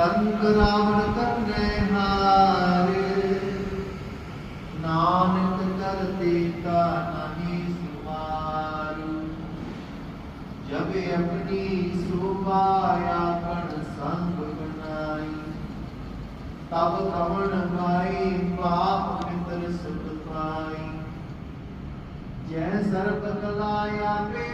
ਕਰਨ ਕਰਾਵਣ ਕਰਨੇ ਹਾਰੇ। ਨਾਨਕ ਕਰਤੇ ਕਾ ਨਹੀਂ ਸੁਮਾਰੂ ਜਬ ਆਪਣੀ ਸੋਭਾ ਆਪਣ ਸੰਗ ਬਣਾਈ। ਤਬ ਕਵਣ ਗਾਈ ਪਾਪ ਮਿੱਤਰ ਸੁਖ ਪਾਈ। ਜੈ ਸਰਬ ਕਲਾ ਆਪੇ